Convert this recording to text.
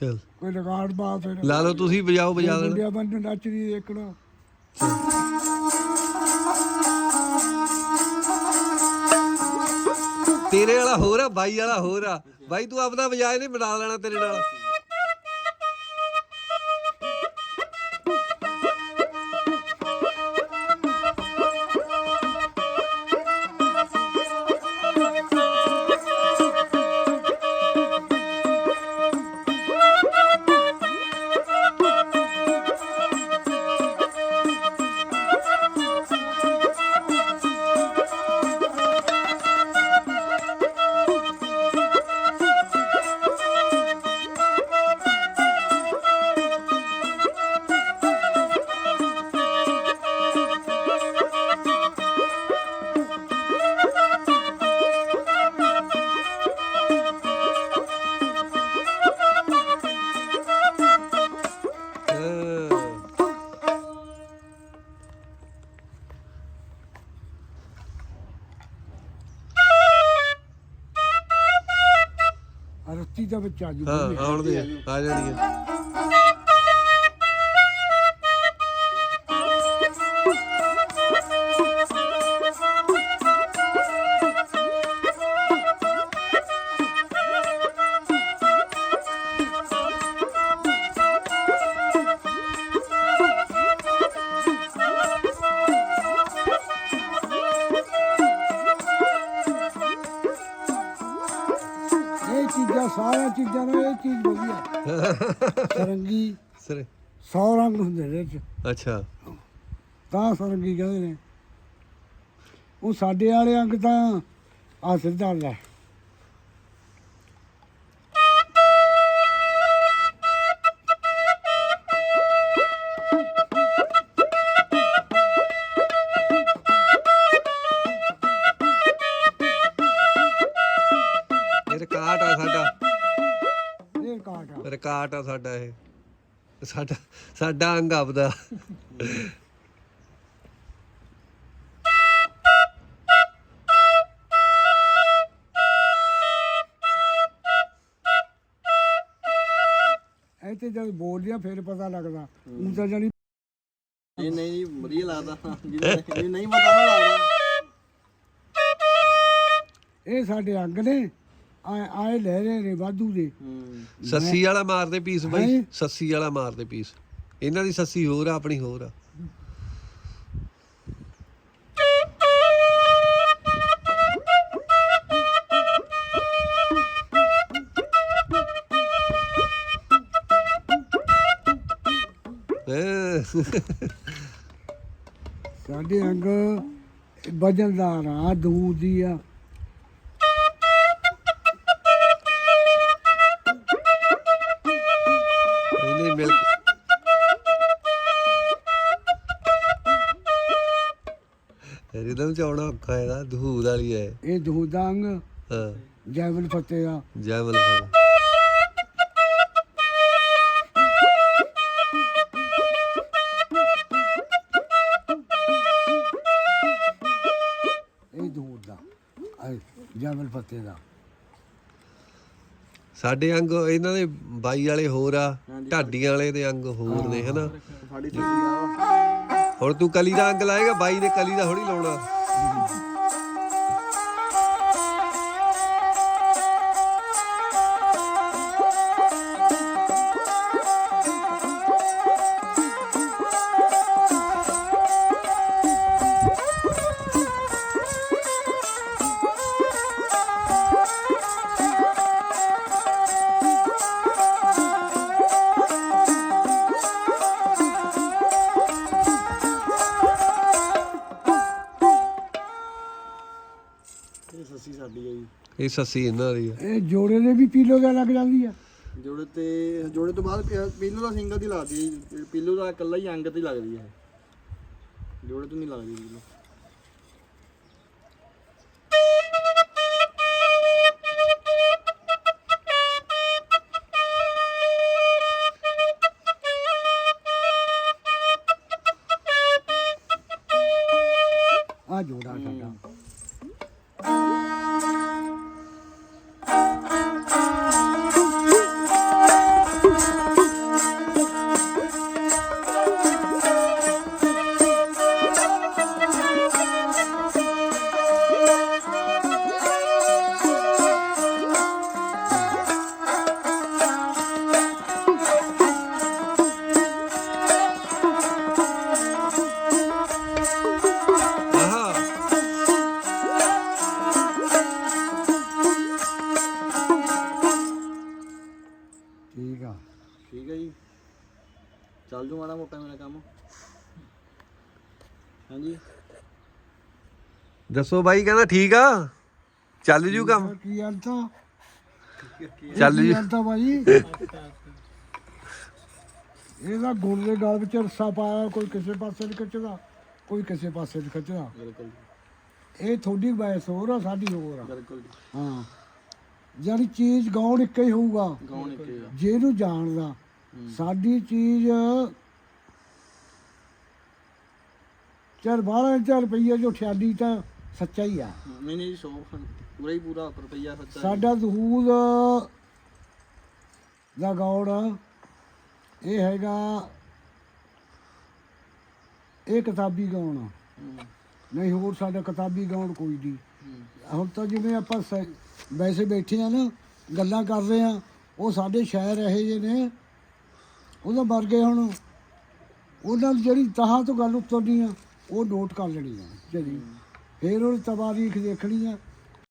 ਚਲ। ਕੋਈ ਰਿਕਾਰਡ ਪਾ ਫਿਰ। ਲਾ ਲਓ ਤੁਸੀਂ ਵਜਾਓ ਵਜਾ ਲੈਣਾ ਮੁੰਡਿਆਂ ਬੰਦ ਨੱਚਦੀ ਦੇਖਣਾ ਤੇਰੇ ਵਾਲਾ ਹੋਰ ਆ ਬਾਈ ਵਾਲਾ ਹੋਰ ਆ। ਬਾਈ ਤੂੰ ਆਪਦਾ ਵਜਾਏ ਨਹੀਂ ਬਣਾ ਲੈਣਾ ਤੇਰੇ ਨਾਲ। ਰੁੱਤੀ ਵਿੱਚ ਆ ਜੂ ਹਾਂ ਆਉਣ ਦੇ ਆ ਜਾਣੀ ਸਾਰੀਆਂ ਚੀਜ਼ਾਂ ਨਾਲ ਇਹ ਚੀਜ਼ ਵਧੀਆ। ਸਰੰਗੀ ਸਰ 100 ਰੰਗ ਹੁੰਦੇ ਨੇ 'ਚ। ਅੱਛਾ। ਤਾਂ ਸਰੰਗੀ ਕਹਿੰਦੇ ਨੇ। ਉਹ ਸਾਡੇ ਵਾਲੇ ਅੰਗ ਤਾਂ ਆ ਸਿੱਧਾ ਲੈ। ਰਿਕਾਰਡ ਆ ਸਾਡਾ ਇਹ। ਸਾਡਾ ਸਾਡਾ ਅੰਗ ਆਪਦਾ। ਇਹ ਤੇ ਜਦ ਬੋਲਦੇ ਆ ਫਿਰ ਪਤਾ ਲੱਗਦਾ। ਉਹ ਤਾਂ ਜਾਨੀ ਇਹ ਨਹੀਂ ਜੀ ਵਧੀਆ ਲੱਗਦਾ। ਜਿਹਨੂੰ ਨਹੀਂ ਪਤਾ ਲੱਗਦਾ। ਇਹ ਸਾਡੇ ਅੰਗ ਨੇ। ਆਏ ਲੈ ਰਹੇ ਨੇ ਵਾਧੂ ਦੇ। ਸੱਸੀ ਵਾਲਾ ਮਾਰਦੇ ਪੀਸ ਬਾਈ ਹੈਂ? ਸੱਸੀ ਵਾਲਾ ਮਾਰਦੇ ਪੀਸ। ਇਹਨਾਂ ਦੀ ਸੱਸੀ ਹੋਰ ਆ ਆਪਣੀ ਹੋਰ ਆ। ਹੈਂ। ਸਾਡੇ ਅੰਗ ਵਜਨਦਾਰ ਆ ਦੂਰ ਦੀ ਆ। ਰਿਦਮ ਚ ਆਉਣਾ ਔਖਾ ਇਹਦਾ ਦਹੂਦ ਵਾਲੀ ਹੈ। ਇਹ ਦੂਰ ਦਾ ਅੰਗ ਹਾਂ। ਜੈਵਲ ਫਤੇ ਦਾ ਜੈ ਮਲਫਾ ਇਹ ਦੂਰ ਦਾ ਆ ਜੈਵਲ ਫਤੇ ਦਾ। ਸਾਡੇ ਅੰਗ ਇਹਨਾਂ ਦੇ ਬਾਈ ਵਾਲੇ ਹੋਰ ਆ ਢਾਡੀਆਂ ਵਾਲੇ ਦੇ ਅੰਗ ਹੋਰ ਨੇ ਹਨਾ? ਸਾਡੀ ਛੁੱਟੀ ਆ। ਹੁਣ ਤੂੰ ਕਲੀ ਦਾ ਅੰਗ ਲਾਏਗਾ ਬਾਈ ਨੇ ਕਲੀ ਦਾ ਥੋੜੀ ਲਾਉਣਾ। ਇਹ ਸੱਸੀ ਸਾਡੀ ਆ ਜੀ। ਇਹ ਸੱਸੀ ਇਹਨਾਂ ਦੀ ਆ। ਇਹ ਜੋੜੇ ਦੇ ਵੀ ਪੀਲੋ ਦਾ ਲੱਗ ਜਾਂਦੀ ਆ। ਜੋੜੇ ਤੇ ਜੋੜੇ ਤੋਂ ਬਾਅਦ ਪਿਆ- ਪੀਲੂ ਦਾ ਸਿੰਗਲ ਦੀ ਲੱਗਦੀ ਹੈ ਜੀ। ਪੀਲੂ ਦਾ ਇਕੱਲਾ ਹੀ ਅੰਗ ਤੇ ਲੱਗਦੀ ਹੈ ਜੋੜੇ ਤੋਂ ਨਹੀਂ ਲੱਗਦੀ ਪੀਲੂ। ਆ ਜੋੜਾ ਸਾਡਾ। ਠੀਕ ਹੈ ਜੀ। ਚੱਲ ਜੂ ਮਾੜਾ ਮੋਟਾ ਮੇਰਾ ਕੰਮ। ਹਾਂਜੀ। ਦੱਸੋ ਬਾਈ ਕਹਿੰਦਾ ਠੀਕ ਆ? ਚੱਲ ਜੂ ਕੰਮ। ਕੀ ਅੰਤਾ ਚੱਲ ਕੀ ਜੂ। ਅੰਤਾ ਭਾਈ ਇਹਦਾ ਗੁੜ ਦੇ ਗਲ ਵਿੱਚ ਰਸਾ ਪਾਇਆ ਕੋਈ ਕਿਸੇ ਪਾਸੇ ਨਹੀਂ ਖਿੱਚਦਾ ਕੋਈ ਕਿਸੇ ਪਾਸੇ ਨਹੀਂ ਖਿੱਚਦਾ। ਬਿਲਕੁਲ ਇਹ ਤੁਹਾਡੀ ਬੈਸ ਹੋਰ ਆ ਸਾਡੀ ਹੋਰ ਆ। ਬਿਲਕੁਲ ਹਾਂ। ਜਿਹੜੀ ਚੀਜ਼ ਗਾਉਣ ਇੱਕ ਹੀ ਹੋਊਗਾ। ਗਾਉਣ ਇੱਕ ਹੀ ਆ। ਜੇ ਇਹਨੂੰ ਜਾਣਦਾ ਸਾਡੀ ਚੀਜ਼ ਚਲ 12000 ਰੁਪਈਆ ਜੋ ਠਿਆਡੀ ਤਾਂ ਸੱਚਾ ਹੀ ਆ। ਨਹੀਂ ਨਹੀਂ 100 ਪੂਰਾ ਹੀ ਪੂਰਾ ਰੁਪਈਆ ਸੱਚਾ ਸਾਡਾ ਦਹੂਦ ਦਾ ਗੌੜ ਇਹ ਹੈਗਾ ਇਹ ਕਿਤਾਬੀ ਗਾਉਣ। ਨਹੀਂ ਹੋਰ ਸਾਡਾ ਕਿਤਾਬੀ ਗਾਉਣ ਕੋਈ ਨਹੀਂ। ਹੁਣ ਤਾਂ ਜਿਵੇਂ ਆਪਾਂ ਵੈਸੇ ਬੈਠੇ ਆ ਨਾ, ਗੱਲਾਂ ਕਰ ਰਹੇ ਆ। ਉਹ ਸਾਡੇ ਸ਼ਾਇਰ ਇਹੋ ਜਿਹੇ ਨੇ। ਉਹਦਾ ਵਰਗੇ ਹੁਣ। ਉਹਨਾਂ ਦੀ ਜਿਹੜੀ ਤਹਾਂ ਤੋਂ ਗੱਲ ਉੱਤਰਨੀ ਆ, ਉਹ ਨੋਟ ਕਰ ਲੈਣੀ ਆ। ਜਿਹੜੀ ਫਿਰ ਉਹ ਤਵਾਰੀਖ ਦੇਖਣੀ ਆ।